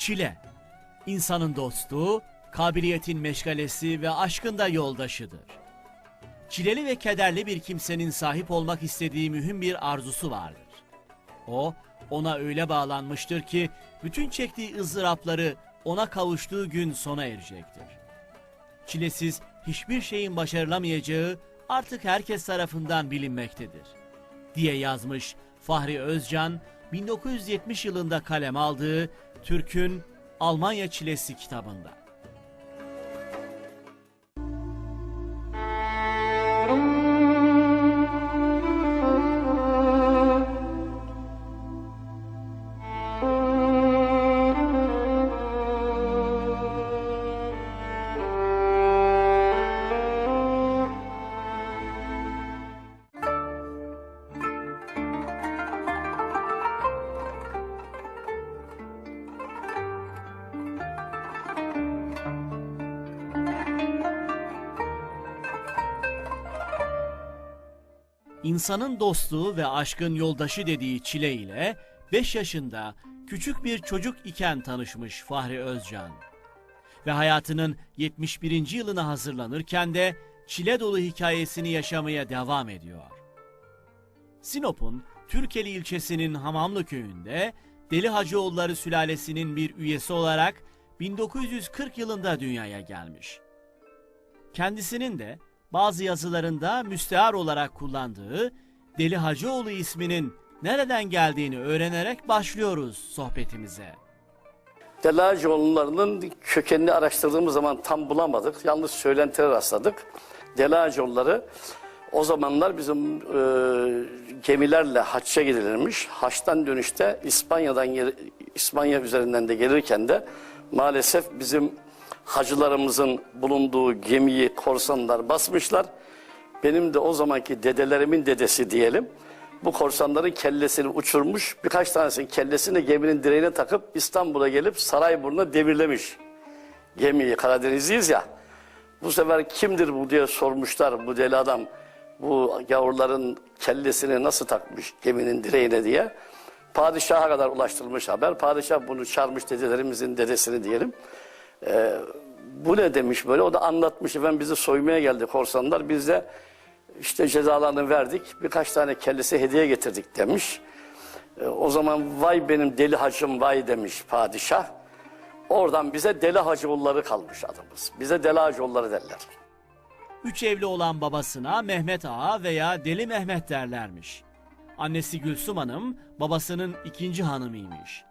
Çile, insanın dostu, kabiliyetin meşgalesi ve aşkın da yoldaşıdır. Çileli ve kederli bir kimsenin sahip olmak istediği mühim bir arzusu vardır. O, ona öyle bağlanmıştır ki bütün çektiği ızdırapları ona kavuştuğu gün sona erecektir. Çilesiz hiçbir şeyin başarılamayacağı artık herkes tarafından bilinmektedir. Diye yazmış Fahri Özcan 1970 yılında kalem aldığı Türk'ün Almanya Çilesi kitabında. İnsanın dostu ve aşkın yoldaşı dediği Çile ile 5 yaşında küçük bir çocuk iken tanışmış Fahri Özcan. Ve hayatının 71. yılına hazırlanırken de çile dolu hikayesini yaşamaya devam ediyor. Sinop'un Türkeli ilçesinin Hamamlı köyünde Deli Hacıoğulları sülalesinin bir üyesi olarak 1940 yılında dünyaya gelmiş. Kendisinin de bazı yazılarında müstehar olarak kullandığı Deli Hacıoğlu isminin nereden geldiğini öğrenerek başlıyoruz sohbetimize. Delacioğullarının kökenini araştırdığımız zaman tam bulamadık. Yalnız söylentiler rastladık. Delacioğulları o zamanlar bizim e, gemilerle haçça gidilirmiş. Haçtan dönüşte İspanya'dan İspanya üzerinden de gelirken de maalesef bizim hacılarımızın bulunduğu gemiyi korsanlar basmışlar. Benim de o zamanki dedelerimin dedesi diyelim. Bu korsanların kellesini uçurmuş. Birkaç tanesinin kellesini geminin direğine takıp İstanbul'a gelip Sarayburnu'na demirlemiş. Gemiyi Karadenizliyiz ya. Bu sefer kimdir bu diye sormuşlar bu deli adam. Bu gavurların kellesini nasıl takmış geminin direğine diye. Padişaha kadar ulaştırılmış haber. Padişah bunu çağırmış dedelerimizin dedesini diyelim. Bu ne demiş böyle? O da anlatmış. Efendim bizi soymaya geldi korsanlar. Biz de işte cezalarını verdik. Birkaç tane kellesi hediye getirdik demiş. E, O zaman vay benim deli hacım vay demiş padişah. Oradan bize deli hacıoğulları kalmış adımız. Bize deli hacıoğulları derler. Üç evli olan babasına Mehmet Ağa veya Deli Mehmet derlermiş. Annesi Gülsüm Hanım babasının ikinci hanımıymış.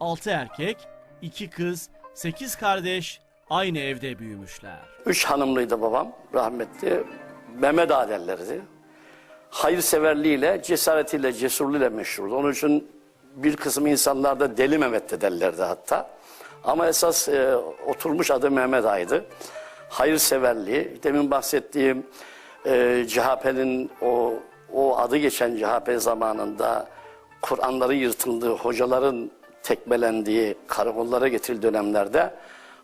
Altı erkek, iki kız, sekiz kardeş aynı evde büyümüşler. Üç hanımlıydı babam rahmetli. Mehmet Ağa derlerdi. Hayırseverliğiyle, cesaretiyle, cesurluğuyla meşhurdu. Onun için bir kısım insanlar da Deli Mehmet de derlerdi hatta. Ama esas e, oturmuş adı Mehmet Ağa'ydı. Hayırseverliği, demin bahsettiğim e, CHP'nin o, o adı geçen CHP zamanında Kur'anları yırtıldığı, hocaların tekmelendiği, karakollara getirildiği dönemlerde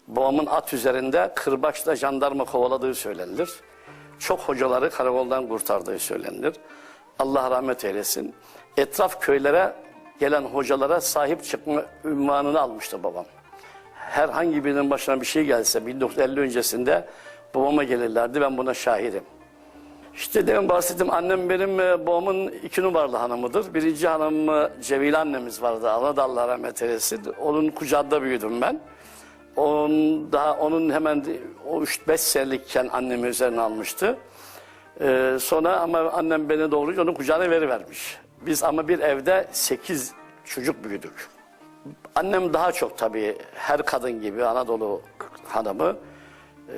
babamın at üzerinde kırbaçla jandarma kovaladığı söylenir. Çok hocaları karakoldan kurtardığı söylenir. Allah rahmet eylesin. Etraf köylere gelen hocalara sahip çıkma ünvanını almıştı babam. Herhangi birinin başına bir şey gelse 1950 öncesinde babama gelirlerdi ben buna şahidim. İşte demin bahsettim annem benim e, babamın iki numaralı hanımıdır. Birinci hanım e, Cemile annemiz vardı. Allah da Allah rahmet eylesin. Onun kucağında büyüdüm ben. Onun, daha onun hemen o 3-5 senelikken annemi üzerine almıştı. Ee, sonra ama annem beni doğurunca onun kucağına verivermiş. Biz ama bir evde 8 çocuk büyüdük. Annem daha çok tabii her kadın gibi Anadolu hanımı e,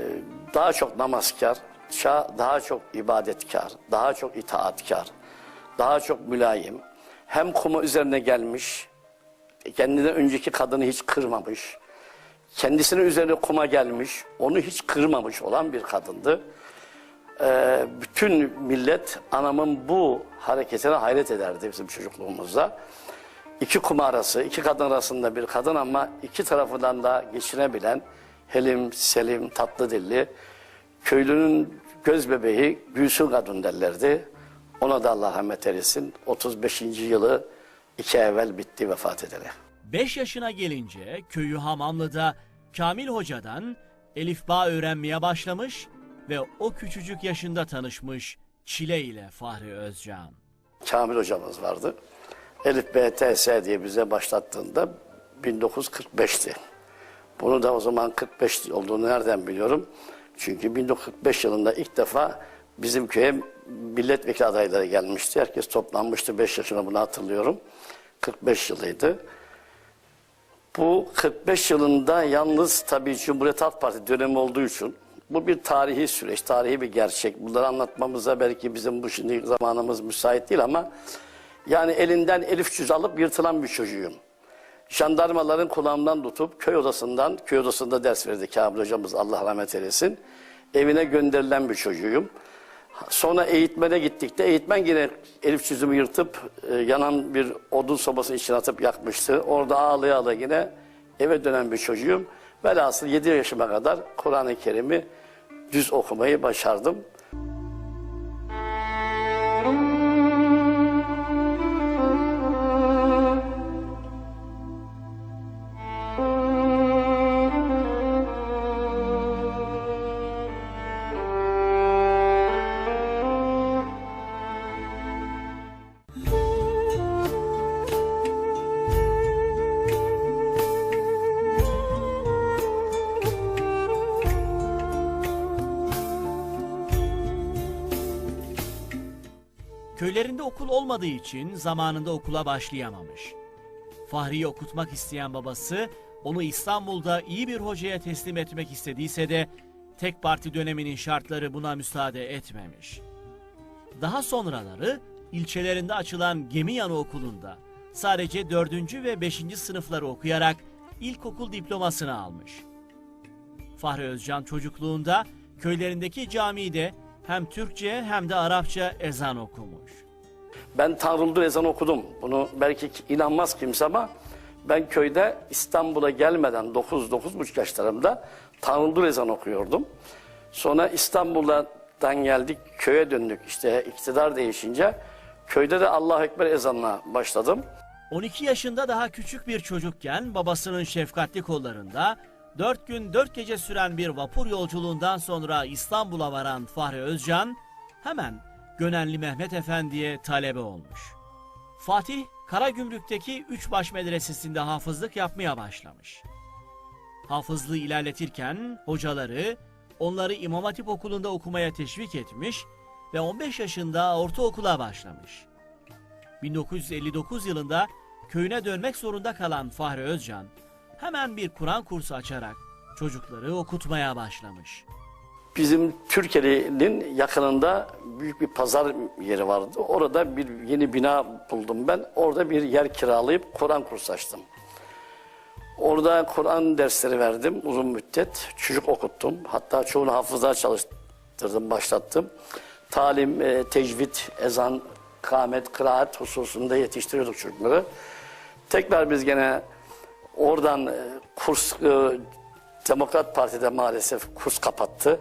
daha çok namazkar, ça- daha çok ibadetkar, daha çok itaatkar, daha çok mülayim. Hem kuma üzerine gelmiş, kendinden önceki kadını hiç kırmamış. Kendisinin üzerine kuma gelmiş, onu hiç kırmamış olan bir kadındı. Ee, bütün millet anamın bu hareketine hayret ederdi bizim çocukluğumuzda. İki kuma arası, iki kadın arasında bir kadın ama iki tarafından da geçinebilen Helim, Selim, tatlı dilli, köylünün göz bebeği Gülsün kadın derlerdi. Ona da Allah rahmet eylesin. 35. yılı iki evvel bitti vefat ederek. 5 yaşına gelince köyü Hamamlı'da Kamil Hoca'dan Elif Bağ öğrenmeye başlamış ve o küçücük yaşında tanışmış Çile ile Fahri Özcan. Kamil hocamız vardı. Elif BTS diye bize başlattığında 1945'ti. Bunu da o zaman 45 olduğunu nereden biliyorum? Çünkü 1945 yılında ilk defa bizim köye milletvekili adayları gelmişti. Herkes toplanmıştı 5 yaşına bunu hatırlıyorum. 45 yılıydı. Bu 45 yılında yalnız tabii Cumhuriyet Halk Parti dönemi olduğu için bu bir tarihi süreç, tarihi bir gerçek. Bunları anlatmamıza belki bizim bu şimdi zamanımız müsait değil ama yani elinden elif cüz alıp yırtılan bir çocuğum. Jandarmaların kulağımdan tutup köy odasından, köy odasında ders verdi Kamil hocamız Allah rahmet eylesin. Evine gönderilen bir çocuğum. Sonra eğitmene gittik de eğitmen yine elif çizimi yırtıp e, yanan bir odun sobasının içine atıp yakmıştı. Orada ağlaya ağlaya yine eve dönen bir çocuğum. Velhasıl 7 yaşıma kadar Kur'an-ı Kerim'i düz okumayı başardım. Olmadığı için zamanında okula başlayamamış. Fahri'yi okutmak isteyen babası onu İstanbul'da iyi bir hocaya teslim etmek istediyse de tek parti döneminin şartları buna müsaade etmemiş. Daha sonraları ilçelerinde açılan Gemiyanı Okulu'nda sadece 4. ve 5. sınıfları okuyarak ilkokul diplomasını almış. Fahri Özcan çocukluğunda köylerindeki camide hem Türkçe hem de Arapça ezan okumuş. Ben Tanrıldır ezan okudum. Bunu belki inanmaz kimse ama ben köyde İstanbul'a gelmeden 9-9,5 yaşlarımda Tanrıldır ezan okuyordum. Sonra İstanbul'dan geldik, köye döndük. İşte iktidar değişince köyde de Allahu Ekber ezanına başladım. 12 yaşında daha küçük bir çocukken babasının şefkatli kollarında 4 gün 4 gece süren bir vapur yolculuğundan sonra İstanbul'a varan Fahri Özcan hemen Gönenli Mehmet Efendi'ye talebe olmuş. Fatih Karagümrük'teki Üçbaş Medresesi'nde hafızlık yapmaya başlamış. Hafızlığı ilerletirken hocaları onları İmam Hatip Okulu'nda okumaya teşvik etmiş ve 15 yaşında ortaokula başlamış. 1959 yılında köyüne dönmek zorunda kalan Fahri Özcan hemen bir Kur'an kursu açarak çocukları okutmaya başlamış. Bizim Türkiye'nin yakınında büyük bir pazar yeri vardı. Orada bir yeni bina buldum ben. Orada bir yer kiralayıp Kur'an kursu açtım. Orada Kur'an dersleri verdim uzun müddet. Çocuk okuttum. Hatta çoğunu hafızlığa çalıştırdım, başlattım. Talim, e, tecvid, ezan, kâmet, kıraat hususunda yetiştiriyorduk çocukları. Tekrar biz gene oradan e, kurs, e, Demokrat Parti'de maalesef kurs kapattı.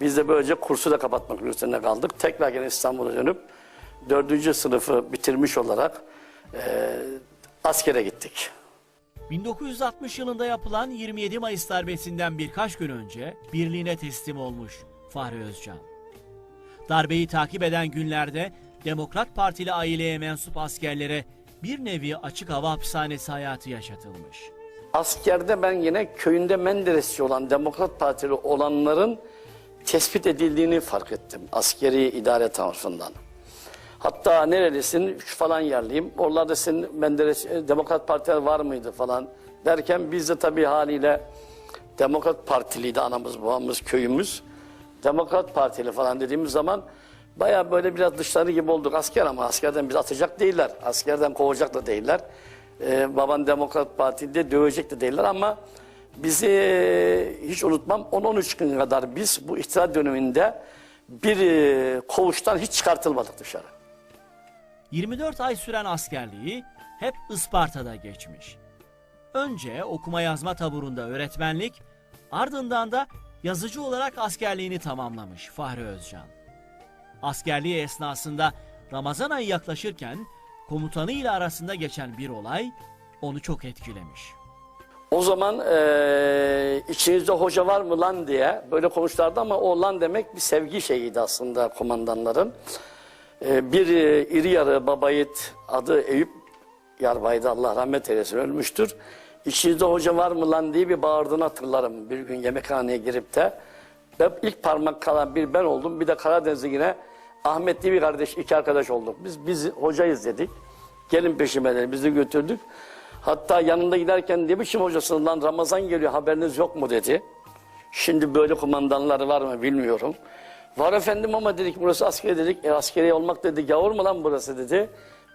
Biz de böylece kursu da kapatmak üzerine kaldık. Tekrar gene İstanbul'a dönüp dördüncü sınıfı bitirmiş olarak e, askere gittik. 1960 yılında yapılan 27 Mayıs darbesinden birkaç gün önce birliğine teslim olmuş Fahri Özcan. Darbeyi takip eden günlerde Demokrat Partili aileye mensup askerlere bir nevi açık hava hapishanesi hayatı yaşatılmış. Askerde ben yine köyünde Menderesçi olan Demokrat Partili olanların tespit edildiğini fark ettim askeri idare tarafından. Hatta nerelisin şu falan yerliyim. Oralarda senin Menderes, Demokrat Partiler var mıydı falan derken biz de tabii haliyle Demokrat Partiliydi anamız babamız köyümüz. Demokrat Partili falan dediğimiz zaman baya böyle biraz dışları gibi olduk asker ama askerden biz atacak değiller. Askerden kovacak da değiller. Ee, baban Demokrat Parti'de dövecek de değiller ama bizi hiç unutmam 10-13 gün kadar biz bu iktidar döneminde bir e, koğuştan hiç çıkartılmadık dışarı. 24 ay süren askerliği hep Isparta'da geçmiş. Önce okuma yazma taburunda öğretmenlik, ardından da yazıcı olarak askerliğini tamamlamış Fahri Özcan. Askerliği esnasında Ramazan ayı yaklaşırken komutanı ile arasında geçen bir olay onu çok etkilemiş. O zaman eee içinizde hoca var mı lan diye böyle konuşlardı ama o lan demek bir sevgi şeyiydi aslında komandanların. Eee, bir e, iri yarı babayit adı Eyüp Yarbay'da Allah rahmet eylesin ölmüştür. İçinizde hoca var mı lan diye bir bağırdığını hatırlarım. Bir gün yemekhaneye girip de ve ilk parmak kalan bir ben oldum. Bir de Karadeniz'de yine Ahmet diye bir kardeş, iki arkadaş olduk. Biz biz hocayız dedik. Gelin peşime dedi. Bizi götürdük. Hatta yanında giderken ne biçim hocasın lan Ramazan geliyor haberiniz yok mu dedi. Şimdi böyle kumandanları var mı bilmiyorum. Var efendim ama dedik burası askeri dedik. E, askeri olmak dedi gavur mu lan burası dedi.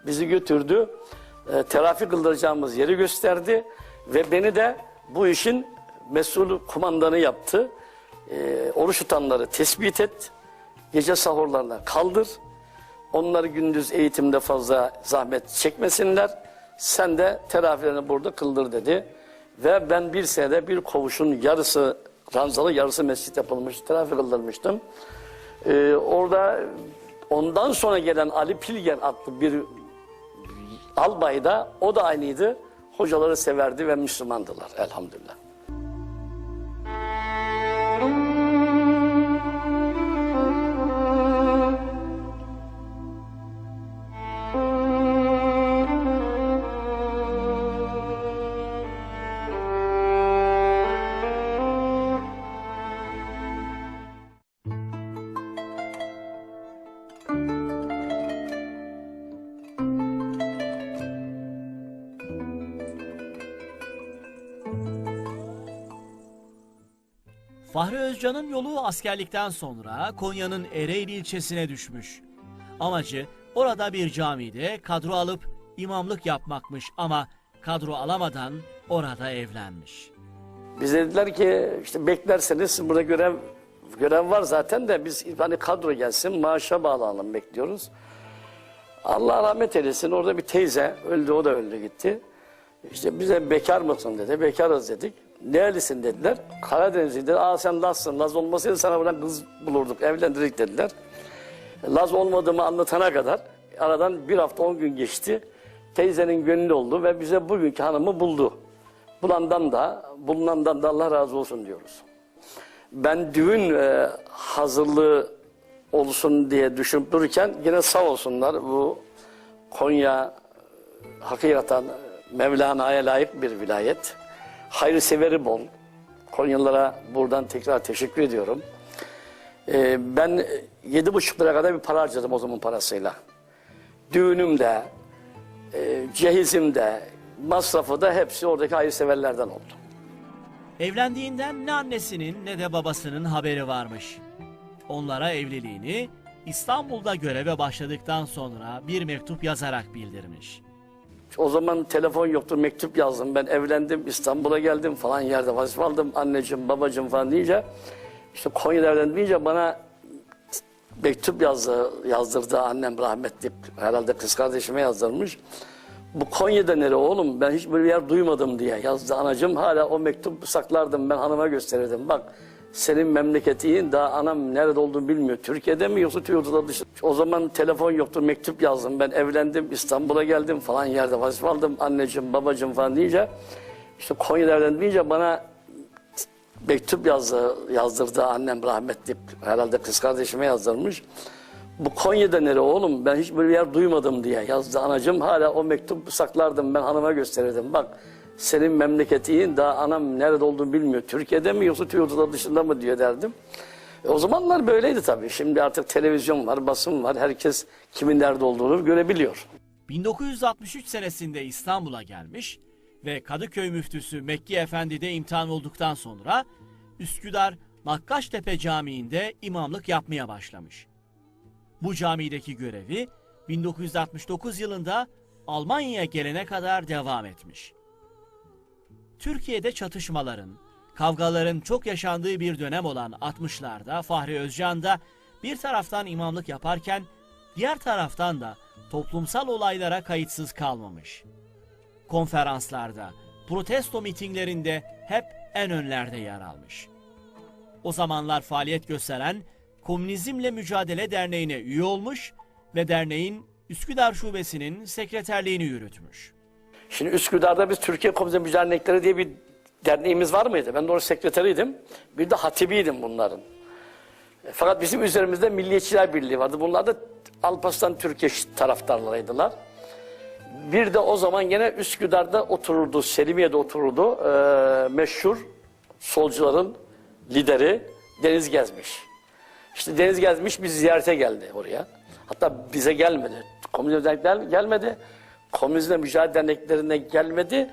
Bizi götürdü. E, terafi kıldıracağımız yeri gösterdi. Ve beni de bu işin mesul kumandanı yaptı. E, oruç tutanları tespit et. Gece sahurlarına kaldır. Onları gündüz eğitimde fazla zahmet çekmesinler. Sen de terafilerini burada kıldır dedi. Ve ben bir senede bir kovuşun yarısı ranzalı yarısı mescit yapılmış. Terafi kıldırmıştım. Ee, orada ondan sonra gelen Ali Pilger adlı bir albay da o da aynıydı. Hocaları severdi ve Müslümandılar elhamdülillah. Özcan'ın yolu askerlikten sonra Konya'nın Ereğli ilçesine düşmüş. Amacı orada bir camide kadro alıp imamlık yapmakmış ama kadro alamadan orada evlenmiş. Bize dediler ki işte beklerseniz burada görev görev var zaten de biz hani kadro gelsin maaşa bağlanalım bekliyoruz. Allah rahmet eylesin orada bir teyze öldü o da öldü gitti. İşte bize bekar mısın dedi. Bekarız dedik. Nerelisin dediler. Karadenizli dedi. Aa sen Laz'sın. Laz olmasaydı sana buradan kız bulurduk. Evlendirdik dediler. Laz olmadığımı anlatana kadar aradan bir hafta on gün geçti. Teyzenin gönlü oldu ve bize bugünkü hanımı buldu. Bulandan da bulunandan da Allah razı olsun diyoruz. Ben düğün e, hazırlığı olsun diye düşünüp dururken yine sağ olsunlar bu Konya hakikaten Mevlana'ya layık bir vilayet. Hayırseveri bol. Konyalılara buradan tekrar teşekkür ediyorum. Ee, ben yedi buçuk lira kadar bir para harcadım o zaman parasıyla. Düğünümde, e, cehizimde, masrafı da hepsi oradaki hayırseverlerden oldu. Evlendiğinden ne annesinin ne de babasının haberi varmış. Onlara evliliğini İstanbul'da göreve başladıktan sonra bir mektup yazarak bildirmiş. O zaman telefon yoktu, mektup yazdım. Ben evlendim, İstanbul'a geldim falan yerde vazife aldım. Anneciğim, babacığım falan deyince, işte Konya'da evlendim deyince bana mektup yazdı, yazdırdı annem rahmetli. Herhalde kız kardeşime yazdırmış. Bu Konya'da nere oğlum ben hiç böyle bir yer duymadım diye yazdı anacığım. Hala o mektup saklardım ben hanıma gösterirdim. Bak senin memleketin daha anam nerede olduğunu bilmiyor. Türkiye'de mi yoksa Türkiye'de dışı. O zaman telefon yoktu mektup yazdım. Ben evlendim İstanbul'a geldim falan yerde vazife aldım. Anneciğim babacığım falan deyince işte Konya'da evlendim deyince bana mektup yazdı, yazdırdı annem rahmetli. Herhalde kız kardeşime yazdırmış. Bu Konya'da nere oğlum ben hiç böyle bir yer duymadım diye yazdı anacığım. Hala o mektup saklardım ben hanıma gösterirdim. Bak senin memleketin daha anam nerede olduğunu bilmiyor. Türkiye'de mi yoksa Türkiye'de dışında mı diye derdim. E, o zamanlar böyleydi tabii. Şimdi artık televizyon var, basın var. Herkes kimin nerede olduğunu görebiliyor. 1963 senesinde İstanbul'a gelmiş ve Kadıköy müftüsü Mekki Efendi'de imtihan olduktan sonra Üsküdar Nakkaştepe Camii'nde imamlık yapmaya başlamış. Bu camideki görevi 1969 yılında Almanya'ya gelene kadar devam etmiş. Türkiye'de çatışmaların, kavgaların çok yaşandığı bir dönem olan 60'larda Fahri Özcan da bir taraftan imamlık yaparken diğer taraftan da toplumsal olaylara kayıtsız kalmamış. Konferanslarda, protesto mitinglerinde hep en önlerde yer almış. O zamanlar faaliyet gösteren Komünizmle Mücadele Derneği'ne üye olmuş ve derneğin Üsküdar Şubesi'nin sekreterliğini yürütmüş. Şimdi Üsküdar'da biz Türkiye Komünizm Mücadele Dernekleri diye bir derneğimiz var mıydı? Ben de orada sekreteriydim. Bir de hatibiydim bunların. E, Fakat bizim üzerimizde Milliyetçiler Birliği vardı. Bunlar da Alparslan Türkiye taraftarlarıydılar. Bir de o zaman gene Üsküdar'da otururdu, Selimiye'de otururdu e, meşhur solcuların lideri Deniz Gezmiş. İşte Deniz Gezmiş bizi ziyarete geldi oraya. Hatta bize gelmedi. Dernekler gelmedi. Komünizmle mücadele derneklerine gelmedi.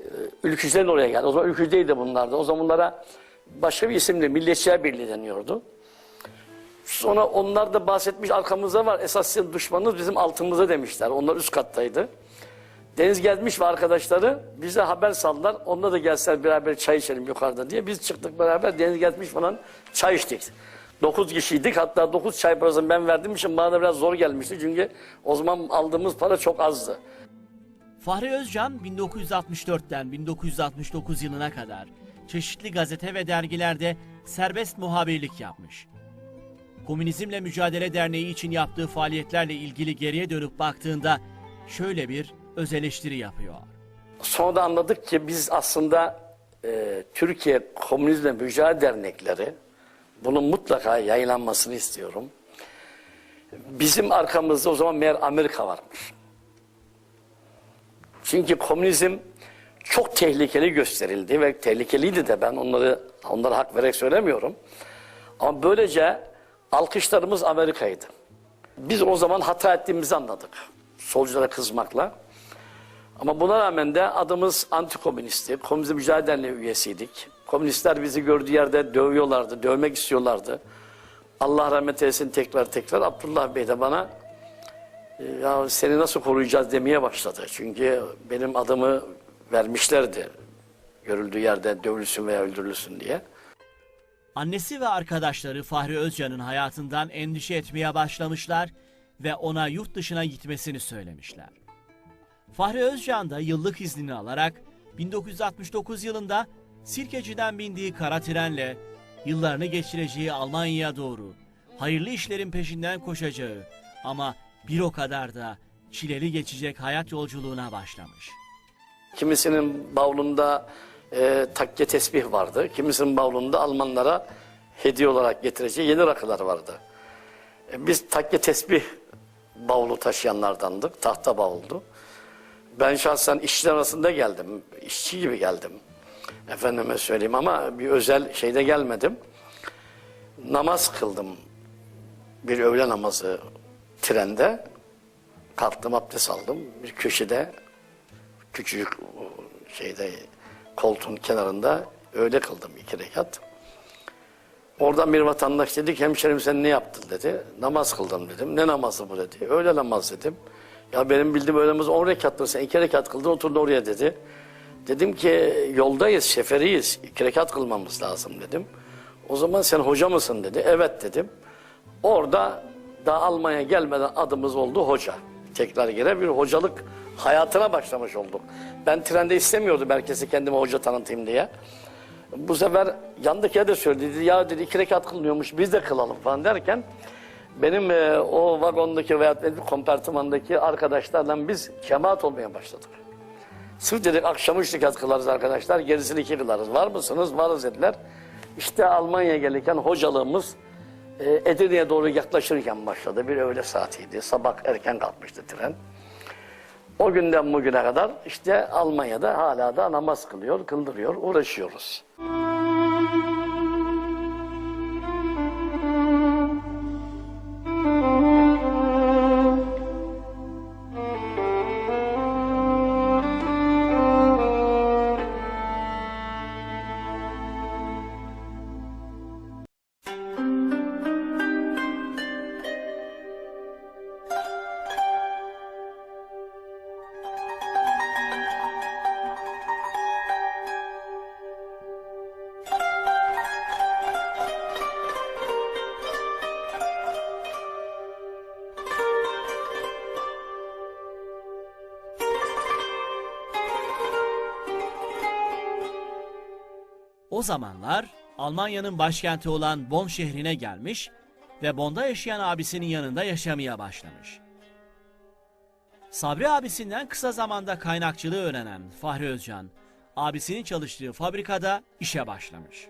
E, Ülkücülerin oraya geldi. O zaman ülkücüydü bunlar da. O zaman bunlara başka bir isimle Milliyetçiler Birliği deniyordu. Sonra onlar da bahsetmiş arkamızda var. Esas sizin düşmanınız bizim altımızda demişler. Onlar üst kattaydı. Deniz gelmiş ve arkadaşları bize haber saldılar. Onlar da gelseler beraber çay içelim yukarıda diye. Biz çıktık beraber Deniz gelmiş falan çay içtik. Dokuz kişiydik. Hatta dokuz çay parasını ben verdiğim için bana da biraz zor gelmişti. Çünkü o zaman aldığımız para çok azdı. Fahri Özcan 1964'ten 1969 yılına kadar çeşitli gazete ve dergilerde serbest muhabirlik yapmış. Komünizmle Mücadele Derneği için yaptığı faaliyetlerle ilgili geriye dönüp baktığında şöyle bir öz eleştiri yapıyor. Sonra da anladık ki biz aslında e, Türkiye Komünizmle Mücadele Dernekleri bunun mutlaka yayınlanmasını istiyorum. Bizim arkamızda o zaman meğer Amerika varmış. Çünkü komünizm çok tehlikeli gösterildi ve tehlikeliydi de ben onları onlara hak vererek söylemiyorum. Ama böylece alkışlarımız Amerika'ydı. Biz o zaman hata ettiğimizi anladık. Solculara kızmakla. Ama buna rağmen de adımız antikomünisti. Komünizm Mücadele üyesiydik. Komünistler bizi gördüğü yerde dövüyorlardı, dövmek istiyorlardı. Allah rahmet eylesin tekrar tekrar Abdullah Bey de bana "E, ya seni nasıl koruyacağız demeye başladı. Çünkü benim adımı vermişlerdi. Görüldüğü yerde dövülsün veya öldürülsün diye. Annesi ve arkadaşları Fahri Özcan'ın hayatından endişe etmeye başlamışlar ve ona yurt dışına gitmesini söylemişler. Fahri Özcan da yıllık iznini alarak 1969 yılında Sirkeci'den bindiği kara trenle yıllarını geçireceği Almanya'ya doğru hayırlı işlerin peşinden koşacağı ama bir o kadar da çileli geçecek hayat yolculuğuna başlamış. Kimisinin bavulunda e, takke tesbih vardı. Kimisinin bavulunda Almanlara hediye olarak getireceği yeni rakılar vardı. E, biz takke tesbih bavulu taşıyanlardandık. Tahta bavuldu. Ben şahsen işçiler arasında geldim. İşçi gibi geldim. Efendime söyleyeyim ama bir özel şeyde gelmedim. Namaz kıldım. Bir öğle namazı trende. Kalktım abdest aldım. Bir köşede küçücük şeyde koltuğun kenarında öyle kıldım iki rekat. Oradan bir vatandaş dedi ki hemşerim sen ne yaptın dedi. Namaz kıldım dedim. Ne namazı bu dedi. Öyle namaz dedim. Ya benim bildiğim namaz 10 rekattır sen iki rekat kıldın oturdun oraya dedi. Dedim ki yoldayız, şeferiyiz. iki rekat kılmamız lazım dedim. O zaman sen hoca mısın dedi. Evet dedim. Orada daha Almanya gelmeden adımız oldu hoca. Tekrar gene bir hocalık hayatına başlamış olduk. Ben trende istemiyordum herkese kendime hoca tanıtayım diye. Bu sefer yandakiye de söyledi. Dedi, ya dedi iki rekat kılınıyormuş biz de kılalım falan derken benim e, o vagondaki veya kompartımandaki arkadaşlarla biz cemaat olmaya başladık. Sırf dedik akşam üç rekat kılarız arkadaşlar gerisini iki kılarız. Var mısınız? Varız dediler. İşte Almanya'ya gelirken hocalığımız e, Edirne'ye doğru yaklaşırken başladı. Bir öğle saatiydi. Sabah erken kalkmıştı tren. O günden bugüne kadar işte Almanya'da hala da namaz kılıyor, kıldırıyor, uğraşıyoruz. O zamanlar Almanya'nın başkenti olan Bonn şehrine gelmiş ve Bonn'da yaşayan abisinin yanında yaşamaya başlamış. Sabri abisinden kısa zamanda kaynakçılığı öğrenen Fahri Özcan, abisinin çalıştığı fabrikada işe başlamış.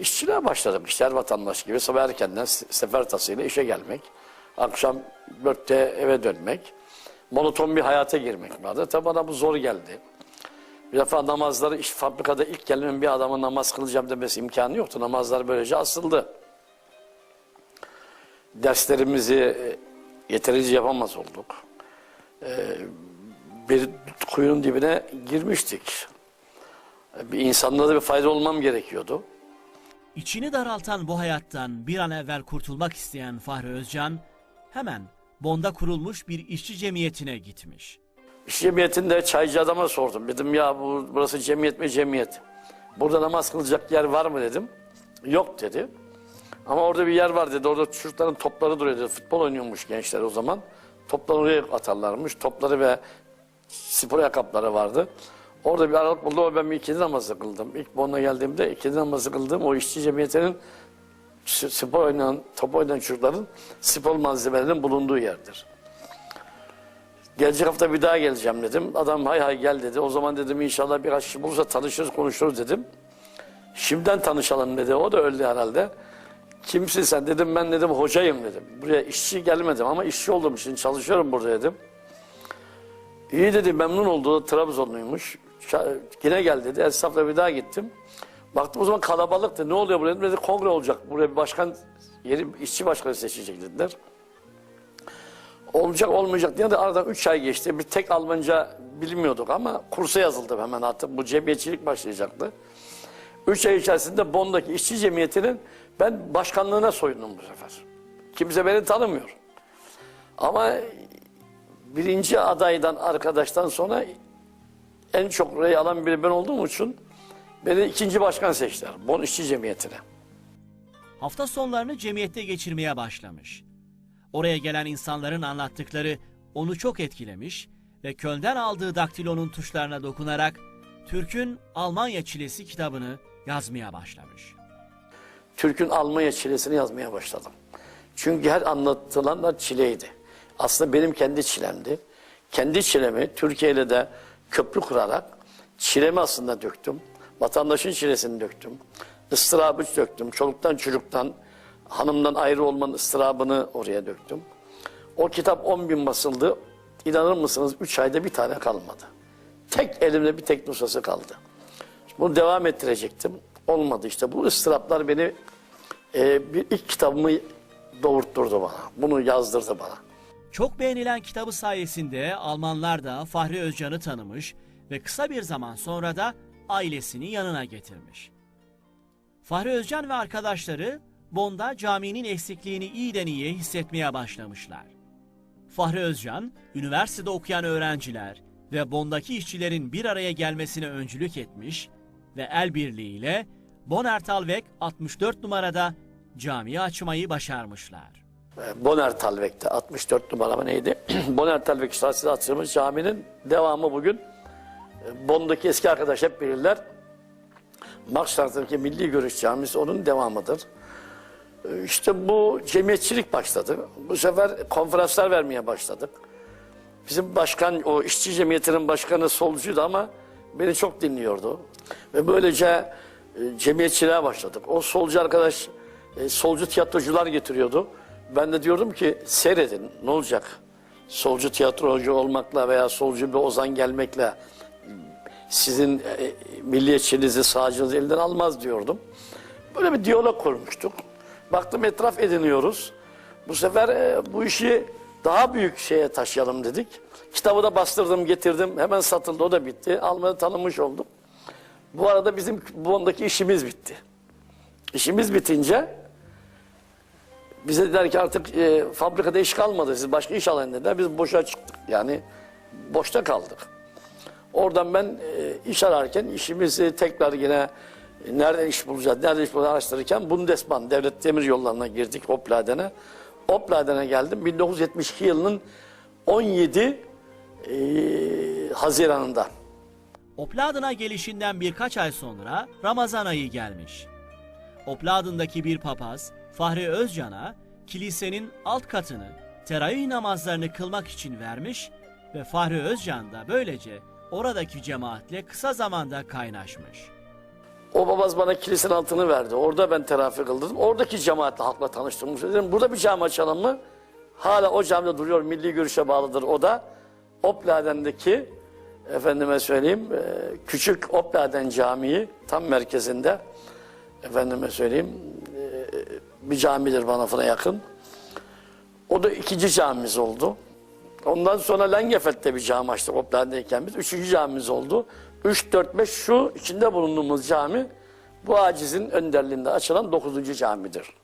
İşçiliğe başladım işte her vatandaş gibi sabah erkenden se- sefer tasıyla işe gelmek. Akşam dörtte eve dönmek. Monoton bir hayata girmek vardı. Tabi bana bu zor geldi. Bir defa namazları iş fabrikada ilk gelen bir adamın namaz kılacağım demesi imkanı yoktu. Namazlar böylece asıldı. Derslerimizi e, yeterince yapamaz olduk. Ee, bir kuyunun dibine girmiştik. Bir insanlara da bir fayda olmam gerekiyordu. İçini daraltan bu hayattan bir an evvel kurtulmak isteyen Fahri Özcan, hemen Bond'a kurulmuş bir işçi cemiyetine gitmiş. Cemiyetinde çaycı adama sordum. Dedim ya bu, burası cemiyet mi cemiyet? Burada namaz kılacak yer var mı dedim. Yok dedi. Ama orada bir yer var dedi. Orada çocukların topları duruyor dedi. Futbol oynuyormuş gençler o zaman. Topları oraya atarlarmış. Topları ve spor ayakkabıları vardı. Orada bir aralık buldu ama ben bir ikindi namazı kıldım. İlk Bonn'a geldiğimde ikindi namazı kıldım. O işçi cemiyetinin spor oynayan, top oynayan çocukların spor malzemelerinin bulunduğu yerdir. Gelecek hafta bir daha geleceğim dedim. Adam hay hay gel dedi. O zaman dedim inşallah birkaç kişi bulursa tanışırız konuşuruz dedim. Şimdiden tanışalım dedi. O da öldü herhalde. Kimsin sen dedim ben dedim hocayım dedim. Buraya işçi gelmedim ama işçi olduğum için çalışıyorum burada dedim. İyi dedi memnun oldu. Trabzonluymuş. Yine gel dedi. Esnafla bir daha gittim. Baktım o zaman kalabalıktı. Ne oluyor buraya dedim. Dedi kongre olacak. Buraya bir başkan yeri işçi başkanı seçecek dediler. Olacak olmayacak diye de aradan 3 ay geçti. Bir tek Almanca bilmiyorduk ama kursa yazıldım hemen artık. Bu cemiyetçilik başlayacaktı. 3 ay içerisinde Bond'daki işçi cemiyetinin ben başkanlığına soyundum bu sefer. Kimse beni tanımıyor. Ama birinci adaydan arkadaştan sonra en çok rey alan biri ben olduğum için beni ikinci başkan seçtiler. Bon işçi cemiyetine. Hafta sonlarını cemiyette geçirmeye başlamış. Oraya gelen insanların anlattıkları onu çok etkilemiş ve Köln'den aldığı daktilonun tuşlarına dokunarak Türk'ün Almanya Çilesi kitabını yazmaya başlamış. Türk'ün Almanya çilesini yazmaya başladım. Çünkü her anlatılanlar çileydi. Aslında benim kendi çilemdi. Kendi çilemi Türkiye ile de köprü kurarak çilemi aslında döktüm. Vatandaşın çilesini döktüm. Istırabı döktüm. Çoluktan çocuktan, hanımdan ayrı olmanın ıstırabını oraya döktüm. O kitap 10 bin basıldı. İnanır mısınız 3 ayda bir tane kalmadı. Tek elimde bir tek nüshası kaldı. Bunu devam ettirecektim. Olmadı işte. Bu ıstıraplar beni e, bir ilk kitabımı doğurtturdu bana. Bunu yazdırdı bana. Çok beğenilen kitabı sayesinde Almanlar da Fahri Özcan'ı tanımış ve kısa bir zaman sonra da ailesini yanına getirmiş. Fahri Özcan ve arkadaşları Bond'a caminin eksikliğini iyiden iyiye hissetmeye başlamışlar. Fahri Özcan, üniversitede okuyan öğrenciler ve Bond'daki işçilerin bir araya gelmesine öncülük etmiş ve el birliğiyle Bonnertalweg 64 numarada cami açmayı başarmışlar. Boner Talvek'te 64 numara mı neydi? Boner Talvek Şahsi Açılmış Camii'nin devamı bugün Bond'daki eski arkadaş hep bilirler. Marşlar'daki Milli Görüş Camisi onun devamıdır. İşte bu cemiyetçilik başladı. Bu sefer konferanslar vermeye başladık. Bizim başkan, o işçi cemiyetinin başkanı solcuydu ama beni çok dinliyordu. Ve böylece e, cemiyetçiliğe başladık. O solcu arkadaş e, solcu tiyatrocular getiriyordu. Ben de diyordum ki seyredin ne olacak? Solcu tiyatrocu olmakla veya solcu bir ozan gelmekle sizin e, milliyetçiliğinizi, sağcınızı elinden almaz diyordum. Böyle bir diyalog kurmuştuk. Baktım etraf ediniyoruz. Bu sefer e, bu işi daha büyük şeye taşıyalım dedik. Kitabı da bastırdım, getirdim. Hemen satıldı, o da bitti. Almanya'da tanınmış oldum. Bu arada bizim Bond'daki işimiz bitti. İşimiz bitince bize dediler ki artık e, fabrikada iş kalmadı. Siz başka iş alın dediler. Biz boşa çıktık. Yani boşta kaldık. Oradan ben e, iş ararken işimizi tekrar yine nereden iş bulacağız, nerede iş bulacağız araştırırken Bundesbahn, Devlet Demir Yolları'na girdik Opladen'e. Opladen'e geldim 1972 yılının 17 e, Haziran'ında. Opladen'a gelişinden birkaç ay sonra Ramazan ayı gelmiş. Opladen'daki bir papaz Fahri Özcan'a kilisenin alt katını teravih namazlarını kılmak için vermiş Ve Fahri Özcan da böylece oradaki cemaatle kısa zamanda kaynaşmış. O babaz bana kilisenin altını verdi. Orada ben terafi kıldırdım. Oradaki cemaatle halkla tanıştırmış. Dedim burada bir cami açalım mı? Hala o camide duruyor. Milli görüşe bağlıdır o da. Opladen'deki efendime söyleyeyim e, küçük Opladen Camii tam merkezinde efendime söyleyeyim e, bir camidir bana fına yakın. O da ikinci camimiz oldu. Ondan sonra Lengefeld'de bir cami açtık Opladen'deyken biz. Üçüncü camimiz oldu. 3, 4, 5 şu içinde bulunduğumuz cami bu acizin önderliğinde açılan dokuzuncu camidir.